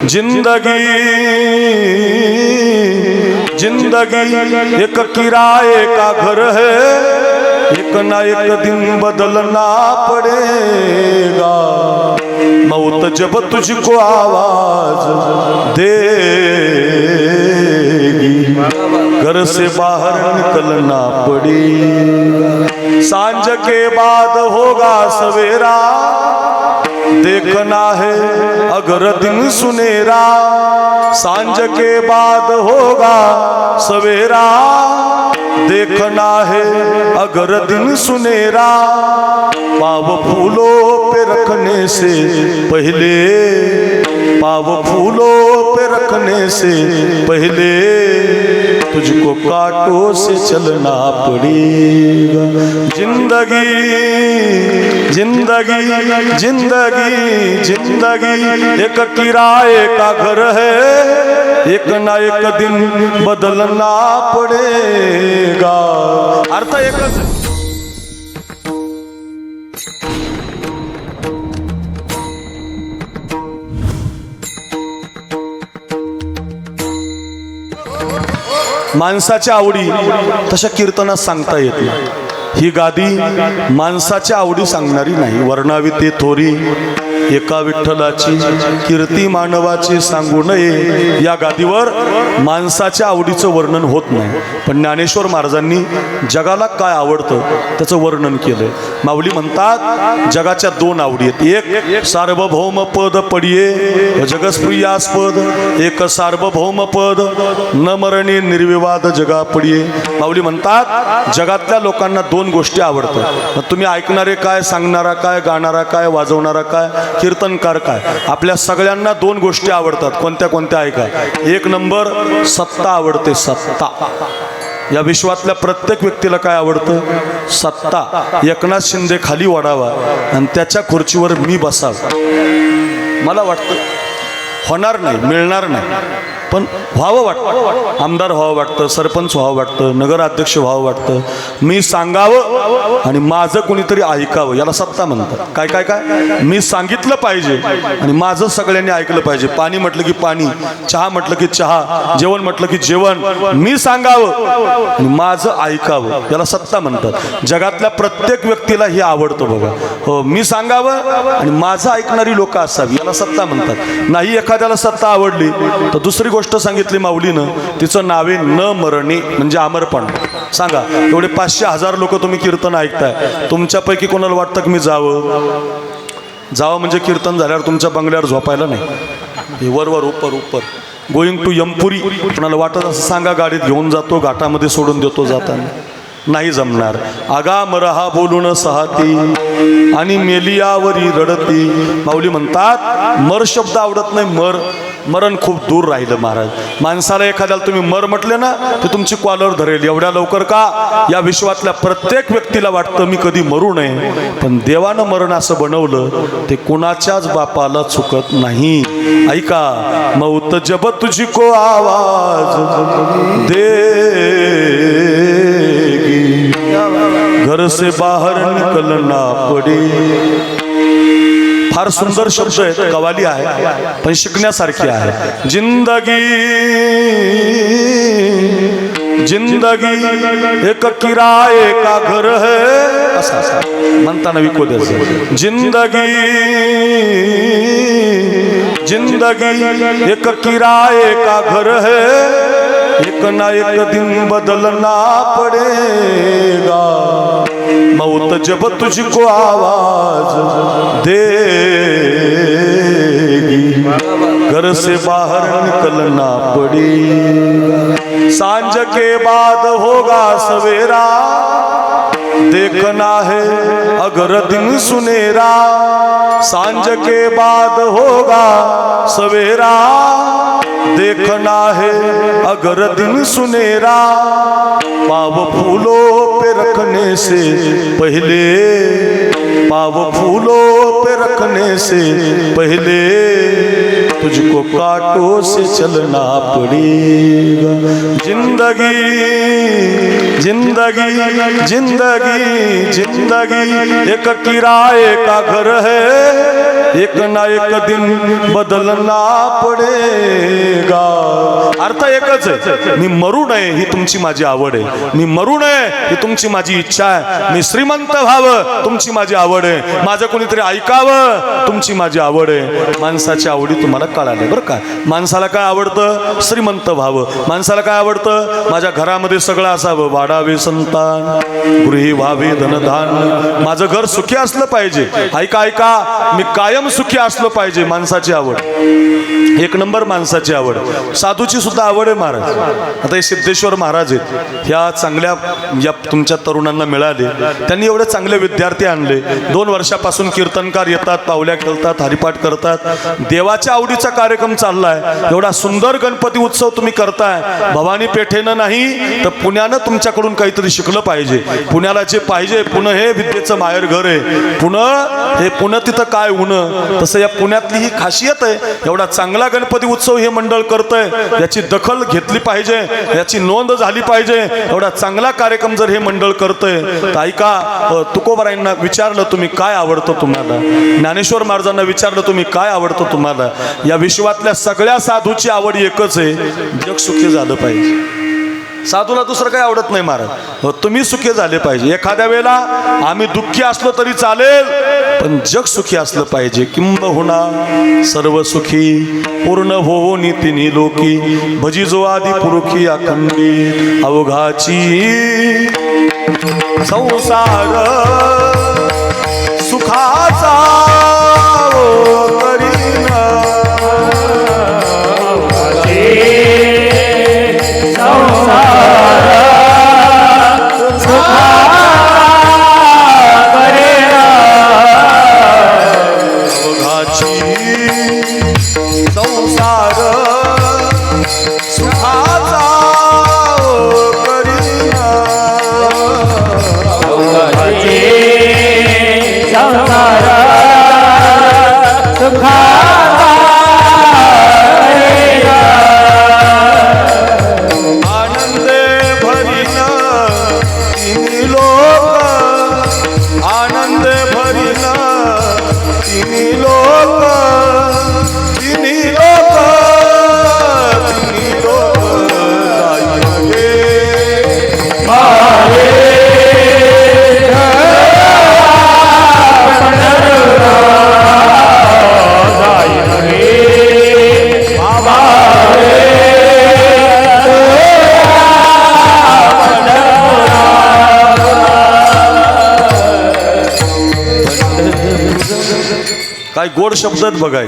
ज़िंदगी ज़िंदगी, एक किराए का घर है, एक ना एक दिन बदलना पड़ेगा। मौत जब तुझको आवाज़ देगी, घर से बाहर निकलना पड़ेगा। साँझ के बाद होगा सवेरा देखना है, अगर दिन सुनेरा, साँझ के बाद होगा सवेरा। देखना है, अगर दिन सुनेरा, पाव फूलों पे रखने से पहले, पाव फूलों पे रखने से पहले। तुझको कांटों से चलना पड़ेगा। ज़िंदगी ज़िंदगी ज़िंदगी ज़िंदगी, एक किराए का घर है। एक ना एक दिन बदलना पड़ेगा। अर्थ एकच माणसाच्या आवडी तशा कीर्तनात सांगता येत नाही. ही गादी माणसाच्या आवडी सांगणारी नाही. वर्णावी ते थोरी एका विठ्ठलाची कीर्ती मानवाची सांगू नये. या गादीवर माणसाच्या आवडीचं वर्णन होत नाही. पण ज्ञानेश्वर महाराजांनी जगाला काय आवडतं त्याचं वर्णन केलंय. माऊली म्हणतात जगाच्या दोन आवडी आहेत. एक सार्वभौम पद पडिये जगस्प्रियास्पद. एक सार्वभौम पद न मरणे निर्विवाद जगा पडिये. माऊली म्हणतात जगातल्या लोकांना दोन गोष्टी आवडतात. मग तुम्ही ऐकणारे काय सांगणारा काय गाणारा काय वाजवणारा काय कीर्तनकार काय आपल्या सगळ्यांना दोन गोष्टी आवडतात. कोणत्या कोणत्या ऐका. एक नंबर सत्ता आवडते सत्ता. या विश्वातल्या प्रत्येक व्यक्तीला काय आवडतं? सत्ता. एकनाथ शिंदे खाली वाढावा आणि त्याच्या खुर्चीवर मी बसावं. मला वाटतं होणार नाही मिळणार नाही. पण व्हावं वाटतं. आमदार व्हावं वाटतं सरपंच व्हावं वाटतं नगराध्यक्ष व्हावं वाटतं. मी सांगावं आणि माझं कोणीतरी ऐकावं याला सत्ता म्हणतात. काय काय काय? मी सांगितलं पाहिजे आणि माझं सगळ्यांनी ऐकलं पाहिजे. पाणी म्हटलं की पाणी चहा म्हटलं की चहा जेवण म्हटलं की जेवण. मी सांगावं आणि माझं ऐकावं याला सत्ता म्हणतात. जगातल्या प्रत्येक व्यक्तीला हे आवडतं बघा. हो मी सांगावं आणि माझं ऐकणारी लोक असावी याला सत्ता म्हणतात. नाही एखाद्याला सत्ता आवडली तर दुसरी गोष्ट सांगितली माऊलीनं तिचं नावे न मरणे म्हणजे अमरपण. सांगा एवढे पाचशे हजार लोक तुम्ही कीर्तन ऐकताय. तुमच्यापैकी कोणाला वाटतं की मी जावं? जावं म्हणजे कीर्तन झाल्यावर तुमच्या बंगल्यावर झोपायला नाही. वर वर उपर उपर. Going to Yamapuri. कोणाला वाटत असं सांगा गाडीत घेऊन जातो घाटामध्ये सोडून देतो जाताना. नाही जमणार. आगा मरहा बोलून सहाती आणि मेलियावरी रडती. माऊली म्हणतात मर शब्द आवडत नाही मर. मरण खूप दूर राहिलं महाराज. माणसाला एखाद्याला तुम्ही मर म्हटले ना ते तुमची कॉलर धरेल. एवढ्या लवकर का? या विश्वातल्या प्रत्येक व्यक्तीला वाटतं मी कधी मरू नये. पण देवानं मरण असं बनवलं ते कुणाच्याच बापाला चुकत नाही. ऐका मौत जब तुझी को आवाज दे घर से बाहर निकलना पडे. फार सुंदर शब्द आहेत कवाली आहे पण शिकण्यासारखी आहे. जिंदगी जिंदगी एक किराए का घर है असं असं म्हणताना विको द्यायचं जिंदगी जिंदगी एक किराए का घर है एक ना एक दिन बदलना पड़ेगा। मौत जब तुझको आवाज़ देगी, घर से बाहर निकलना पड़ेगा। साँझ के बाद होगा सवेरा, देखना है अगर दिन सुनेरा। साँझ के बाद होगा सवेरा। देखना है, अगर दिन सुनेरा, पाव फूलों पे रखने से पहले, पाव फूलों पे रखने से पहले तुझको कांटों से चलना पड़ेगा। ज़िंदगी ज़िंदगी ज़िंदगी ज़िंदगी, एक किराए का घर है। एक ना एक दिन बदलना पडेगा. अर्थ एकच आहे. मी मरू नये ही तुमची माझी आवड आहे. मी मरू नये ही तुमची माझी इच्छा आहे. मी श्रीमंत व्हावं तुमची माझी आवड आहे. माझं कोणीतरी ऐकावं तुमची माझी आवड आहे. माणसाची आवडी तुम्हाला कळाली बरं का? माणसाला काय आवडतं? श्रीमंत व्हावं. माणसाला काय आवडतं? माझ्या घरामध्ये सगळं असावं. वाढावे संतान गृही व्हावे धनधान माझं घर सुखी असलं पाहिजे. ऐका ऐका. मी काय कायम सुखी असलं पाहिजे माणसाची आवड. एक नंबर माणसाची आवड. साधूची सुद्धा आवड आहे महाराज. आता हे सिद्धेश्वर महाराज आहेत. ह्या चांगल्या या तुमच्या तरुणांना मिळाले. त्यांनी एवढे चांगले विद्यार्थी आणले. दोन वर्षापासून कीर्तनकार येतात पावल्या खेळतात हरिपाठ करतात. देवाच्या आवडीचा कार्यक्रम चाललाय. एवढा सुंदर गणपती उत्सव तुम्ही करताय. भवानी पेठेनं नाही तर पुण्यानं तुमच्याकडून काहीतरी शिकलं पाहिजे. पुण्याला जे पाहिजे पुणे हे विद्येचं माहेर घर आहे. पुणे हे पुणे तिथं काय उणं तसं या पुण्यातली ही खासियत आहे एवढा चांगला गणपती उत्सव हे मंडळ करतंय याची दखल घेतली पाहिजे याची नोंद झाली पाहिजे एवढा चांगला कार्यक्रम जर हे मंडळ करतंय. तर ऐका अ, विचारलं तुम्ही काय आवडतं तुम्हाला? ज्ञानेश्वर महाराजांना विचारलं तुम्ही काय आवडतं तुम्हाला? या विश्वातल्या सगळ्या साधूची आवड एकच आहे जग सुखी झालं पाहिजे. साधूला दुसरं काही आवडत नाही महाराज. तुम्ही सुखी झाले पाहिजे. एखाद्या वेळेला आम्ही दुःखी असलो तरी चालेल पण जग सुखी असलं पाहिजे. किंबहुना सर्व सुखी. पूर्ण हो तिन्ही लोकी. भजी जो आदी पुरुखी अखंडी. अवघाची संसार सुखाचा. गोड शब्दात बघाय.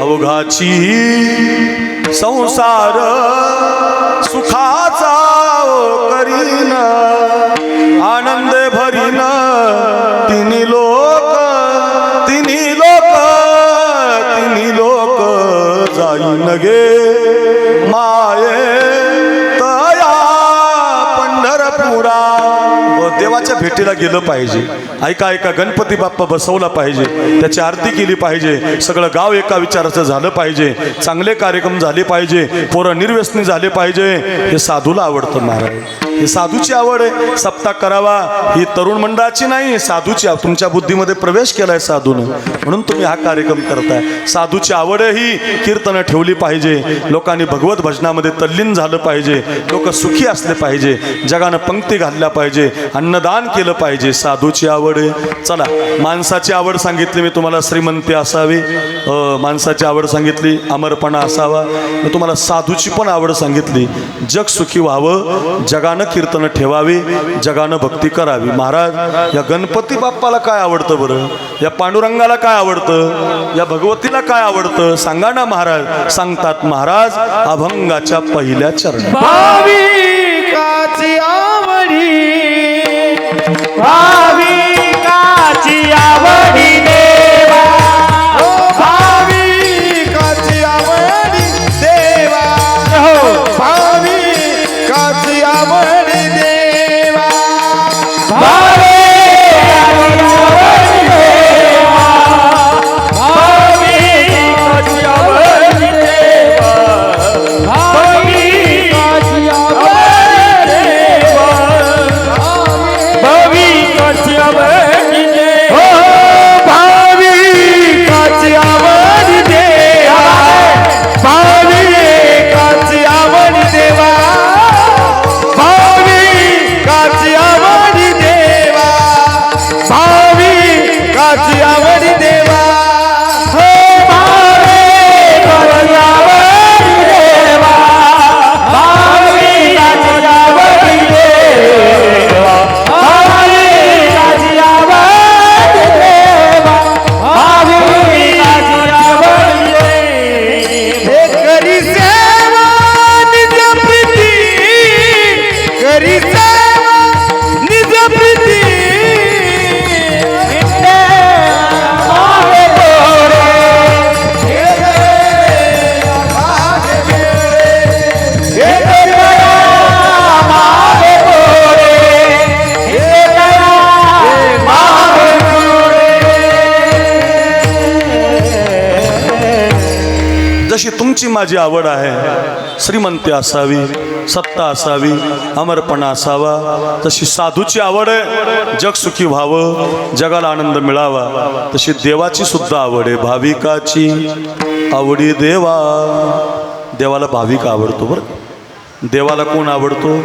अवघाची संसार सुखाचा करीन आनंद भरीन. तिन्ही लोक तिन्ही लोक तिन्ही लोक जाईन गे. भेटीला गेलं पाहिजे. ऐका ऐका गणपती बाप्पा बसवला पाहिजे. त्याची आरती केली पाहिजे. सगळं गाव एका विचाराचं झालं पाहिजे. चांगले कार्यक्रम झाले पाहिजे. पोरं निर्व्यसनी झाले पाहिजे. हे साधूला आवडतं महाराज ही साधूची आवड आहे. सप्ताह करावा. ही तरुण मंडळाची नाही साधूची तुमच्या बुद्धीमध्ये प्रवेश केलाय साधून. म्हणून तुम्ही हा कार्यक्रम करताय. साधूची आवड ही कीर्तनं ठेवली पाहिजे. लोकांनी भगवत भजनामध्ये तल्लीन झालं पाहिजे. लोक सुखी असले पाहिजे. जगानं पंक्ती घालल्या पाहिजे. अन्नदान केलं पाहिजे. साधूची आवड आहे. चला माणसाची आवड सांगितली मी तुम्हाला श्रीमंती असावी. माणसाची आवड सांगितली अमरपणा असावा. मी तुम्हाला साधूची पण आवड सांगितली. जग सुखी व्हावं. जगानं कीर्तन ठेवावी जगानं भक्ती करावी. महाराज या गणपती बाप्पाला काय आवडतं बरं? या पांडुरंगाला काय आवडतं? या भगवतीला काय आवडतं? सांगा ना महाराज. सांगतात महाराज अभंगाच्या पहिल्या चरण. आवडी. गोष्टीची माझी आवड आहे. श्रीमंती असावी सत्ता असावी अमरपणा असावा. तशी साधूची आवड आहे. जग सुखी व्हावं जगाला आनंद मिळावा. तशी देवाची सुद्धा आवड आहे. भाविकाची आवडी देवा. देवाला भाविक आवडतो बरं देवाला कोण आवडतो?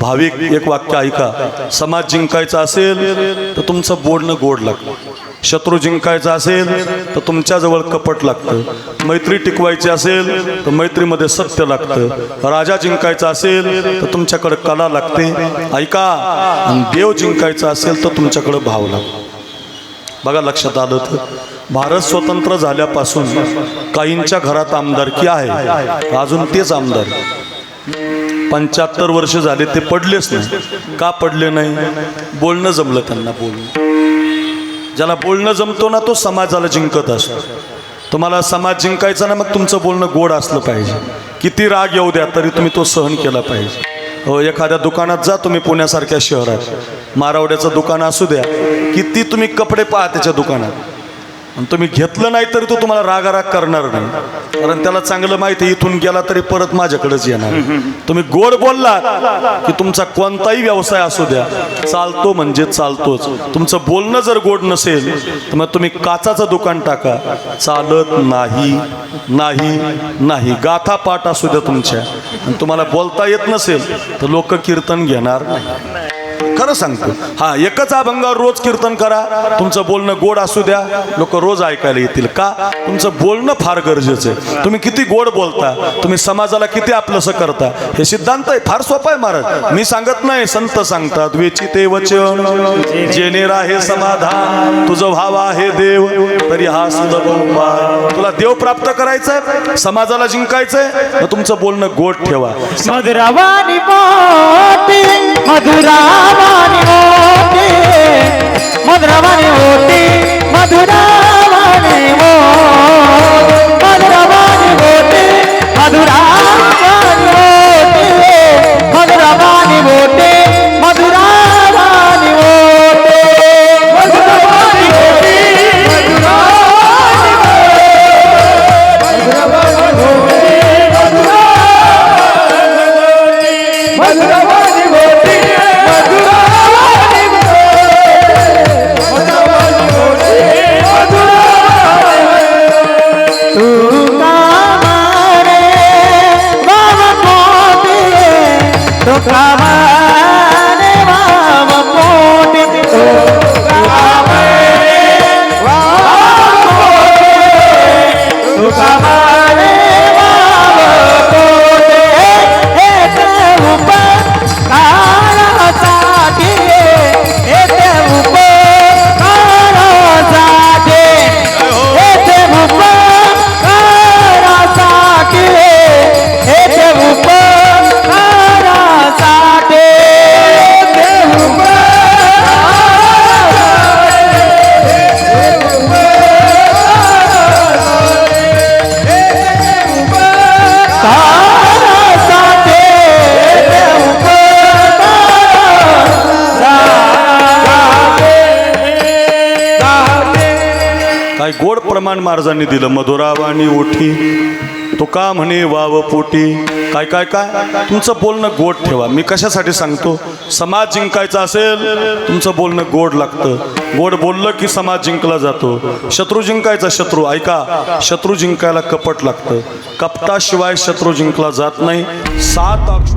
भाविक एक वाक्य ऐका. समाज जिंकायचा असेल तर तुमचं बोलणं गोड लागतं. शत्रू जिंकायचा असेल तर तुमच्याजवळ कपट लागतं. मैत्री टिकवायची असेल तर मैत्रीमध्ये सत्य लागतं. राजा जिंकायचा असेल तर तुमच्याकडे कला लागते. ऐका आणि देव जिंकायचा असेल तर तुमच्याकडे भाव लागतो. बघा लक्षात आलं तर भारत स्वतंत्र झाल्यापासून काहींच्या घरात आमदारकी आहे? अजून तेच आमदार. पंच्याहत्तर वर्ष झाले ते पडलेच नाही. का पडले नाही? बोलणं जमलं त्यांना बोलणं ज्याला बोलणं जमतो ना तो समाजाला जिंकत असतो. तुम्हाला समाज जिंकायचा ना मग तुमचं बोलणं गोड असलं पाहिजे. किती राग येऊ द्या तरी तुम्ही तो सहन केला पाहिजे. हो एखाद्या दुकानात जा तुम्ही पुण्यासारख्या शहरात. मारावड्याचं दुकान असू द्या. किती तुम्ही कपडे पहा त्याच्या दुकानात. आणि तुम्ही घेतलं नाही तरी तो तुम्हाला रागाराग करणार नाही. कारण त्याला चांगलं माहिती आहे, इथून गेला तरी परत माझ्याकडेच येणार. तुम्ही गोड बोलला की तुमचा कोणताही व्यवसाय असू द्या चालतो म्हणजे चालतोच. तुमचं बोलणं जर गोड नसेल तर मग तुम्ही काचाचं दुकान टाका. चालत नाही नाही नाही. गाथा पाठ असू द्या तुमच्या. आणि तुम्हाला बोलता येत नसेल तर लोक कीर्तन घेणार नाही. खरं सांगतो. हा एकच अभंगावर रोज कीर्तन करा. तुमचं बोलणं गोड असू द्या. लोक रोज ऐकायला येतील. का? तुमचं बोलणं फार गरजेचं आहे. तुम्ही किती गोड बोलता? तुम्ही समाजाला किती आपलंसं करता? हे सिद्धांत आहे. फार सोपं आहे महाराज. मी सांगत नाही संत सांगतात वेचिते वचन जेनेरा राहे समाधान तुझं भाव आहे देव तरी हा सुलभ तुला देव प्राप्त करायचंय समाजाला जिंकायचंय तुमचं बोलणं गोड ठेवा. मधुरवाणी मधुरावाणी मोठी मधुरवाणी मोठी मधुरावाणी मोठी मधुरवाणी काय गोड प्रमाण महाराजांनी दिलं. मधुरावाणी ओठी तो का म्हणे वाव पोटी. काय काय काय? तुमचं बोलणं गोड ठेवा. मी कशासाठी सांगतो? समाज जिंकायचा असेल तुमचं बोलणं गोड लागतं. गोड बोललं की समाज जिंकला जातो. शत्रू जिंकायचा शत्रू. ऐका शत्रू जिंकायला कपट लागतं. कपटाशिवाय शत्रू जिंकला जात नाही. सात अक्ष